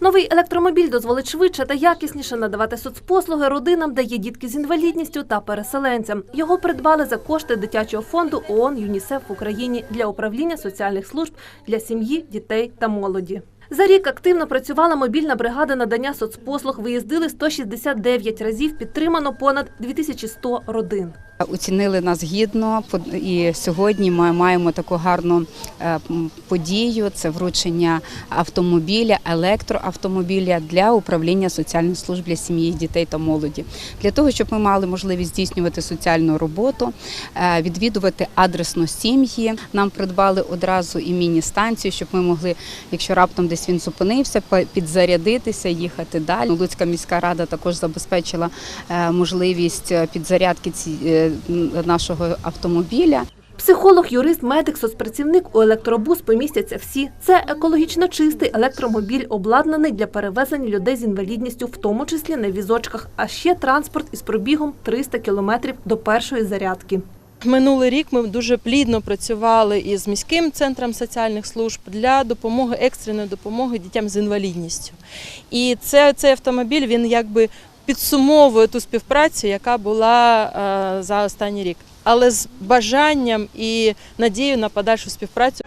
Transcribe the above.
Новий електромобіль дозволить швидше та якісніше надавати соцпослуги родинам, де є дітки з інвалідністю та переселенцям. Його придбали за кошти дитячого фонду ООН ЮНІСЕФ в Україні для управління соціальних служб для сім'ї, дітей та молоді. За рік активно працювала мобільна бригада надання соцпослуг. Виїздили 169 разів, підтримано понад 2100 родин. Оцінили нас гідно і сьогодні ми маємо таку гарну е, подію. Це вручення автомобіля, електроавтомобіля для управління соціальних служб для сім'ї, дітей та молоді. Для того, щоб ми мали можливість здійснювати соціальну роботу, е, відвідувати адресно сім'ї. Нам придбали одразу і міні-станцію, щоб ми могли, якщо раптом десь він зупинився, підзарядитися, їхати далі. Луцька міська рада також забезпечила е, можливість е, підзарядки е, нашого автомобіля. Психолог, юрист, медик, соцпрацівник у електробус помістяться всі. Це екологічно чистий електромобіль, обладнаний для перевезення людей з інвалідністю, в тому числі на візочках, а ще транспорт із пробігом 300 кілометрів до першої зарядки. Минулий рік ми дуже плідно працювали із міським центром соціальних служб для допомоги екстреної допомоги дітям з інвалідністю. І це, цей автомобіль він якби підсумовує ту співпрацю, яка була е, за останній рік. Але з бажанням і надією на подальшу співпрацю.